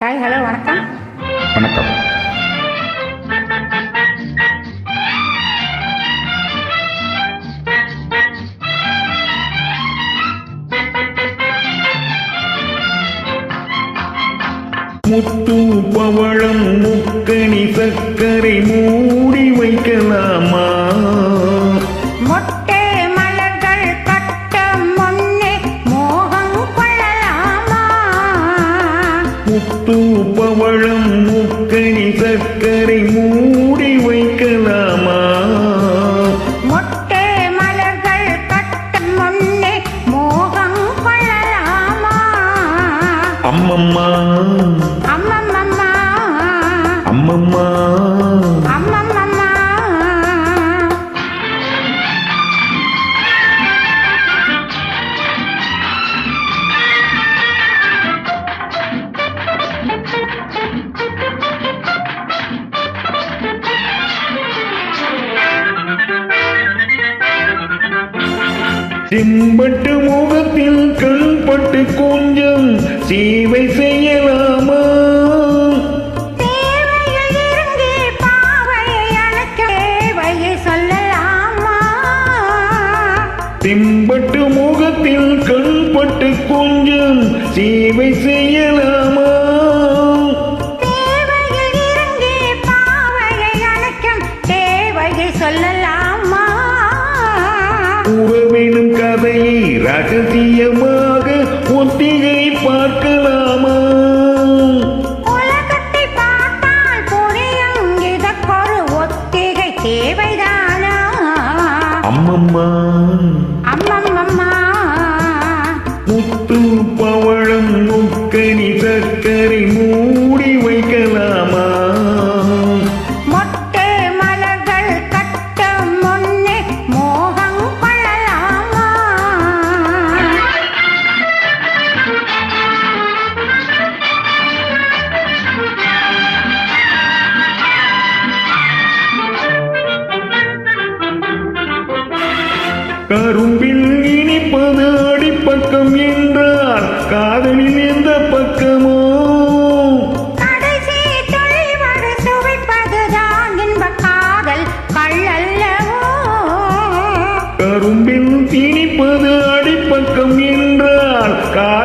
Hi hello வணக்கம். வணக்கம். முத்து பவளம் முக்கணி சர்க்கரை மூடி வைக்கலாமா. முத்து பவளம் முக்கணி சர்க்கரை மூடி வைக்கலாமா? மொட்டை மலர்கள் கட்ட முன்னே மோகம் கொள்ளலாமா அம்மம்மா. அம்மம்மம்மா அம்மம்மா. செம்பட்டு முகத்தில் கண்பட்டு கொஞ்சம் சேவை செய்யலாமா? செம்பட்டு முகத்தில் கண்பட்டு கொஞ்சம் சேவை செய்யலாமா கதையை கரும்பில் இனிப்பது அடிப்பக்கம் என்றார். காதலில் எந்த பக்கமோ? கரும்பில் இனிப்பது அடிப்பக்கம் என்றார். காதலில்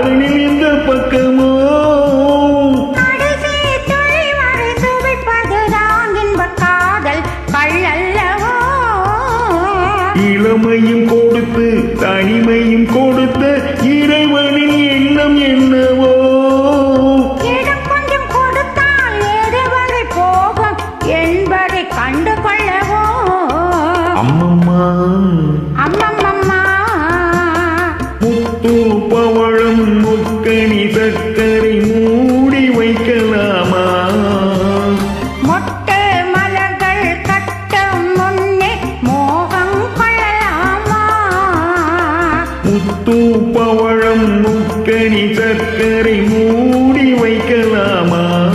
இளமையும் கொடுத்து தனிமையும் கொடுத்த இறைவனின் எண்ணம் என்னவோ? என்பதை கண்டு கொள்ளவோ அம்மம்மா. அம்மம்மம்மா. முத்து பவளம் முக்கணி சர்க்கரை தூப்பவழம் முக்கணி சர்க்கரை மூடி வைக்கலாமா?